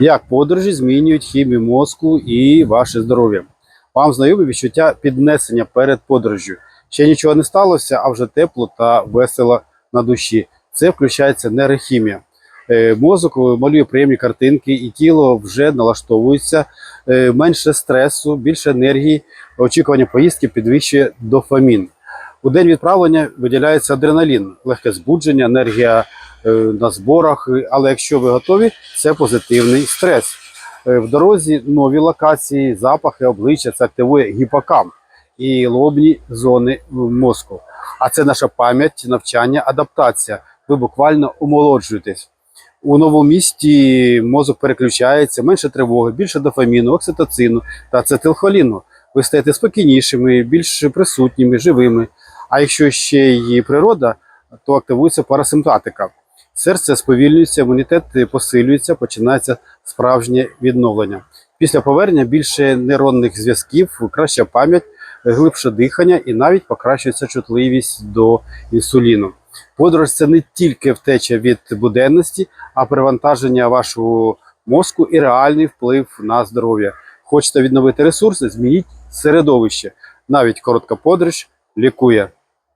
Як подорожі змінюють хімію мозку і ваше здоров'я? Вам знайоме відчуття піднесення перед подорожжю. Ще нічого не сталося, а вже тепло та весело на душі. Це включається нейрохімія. Е, Мозок малює приємні картинки, і тіло вже налаштовується, Е, менше стресу, більше енергії. Очікування поїздки підвищує дофамін. У день відправлення виділяється адреналін, легке збудження, енергія е, на зборах. Але якщо ви готові, це позитивний стрес. Е, В дорозі нові локації, запахи, обличчя це активує гіпокамп і лобні зони мозку. А це наша пам'ять, навчання, адаптація. Ви буквально омолоджуєтесь. У новому місті мозок переключається, менше тривоги, більше дофаміну, окситоцину та ацетилхоліну. Ви стаєте спокійнішими, більш присутніми, живими. А якщо ще й природа, то активується парасимпатика. Серце сповільнюється, імунітет посилюється, починається справжнє відновлення. Після повернення більше нейронних зв'язків, краща пам'ять, глибше дихання і навіть покращується чутливість до інсуліну. Подорож це не тільки втеча від буденності, а перевантаження вашого мозку і реальний вплив на здоров'я. Хочете відновити ресурси, змініть середовище. Навіть коротка подорож лікує.